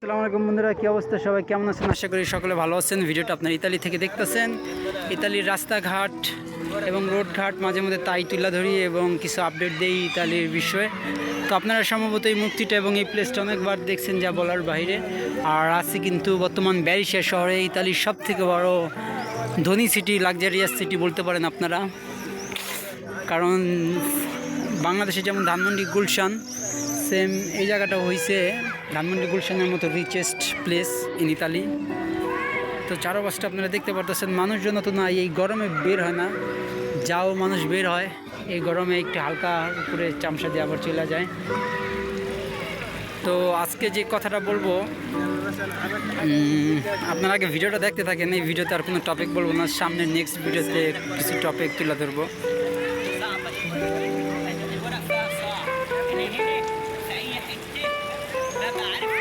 আসসালামু আলাইকুম বন্ধুরা, কী অবস্থা সবাই? কেমন আছেন? আশা করি সকলে ভালো আছেন। ভিডিওটা আপনার ইতালি থেকে দেখতেছেন। ইতালির রাস্তাঘাট এবং রোডঘাট মাঝে মধ্যে তাই তুলে ধরি এবং কিছু আপডেট দেই ইতালির বিষয়ে। তো আপনারা সম্ভবত এই মুক্তিটা এবং এই প্লেসটা অনেকবার দেখছেন যা বলার বাইরে। আর আছি কিন্তু বর্তমান ব্যারিশিয়া শহরে ইতালির সব থেকে বড় ধনী সিটি লাক্সারিয়াস সিটি বলতে পারেন আপনারা। কারণ বাংলাদেশে যেমন ধানমন্ডি, গুলশান সেম এই জায়গাটা হয়েছে ধানমন্ডি গুলশানের মতো রিচেস্ট প্লেস ইন ইতালি তো চারপাশটা আপনারা দেখতে পারতেছেন, মানুষজন তো না এই গরমে বের হয় না। যাও, মানুষ বের হয়। এই গরমে একটু হালকা উপরে চামচা দিয়ে আবার চলে যায়। তো আজকে যে কথাটা বলব আপনারা আগে ভিডিওটা দেখতে থাকেন, এই ভিডিওতে আর কোনো টপিক বলব না। সামনে নেক্সট ভিডিওতে কিছু টপিক তুলে ধরবো। trabalho.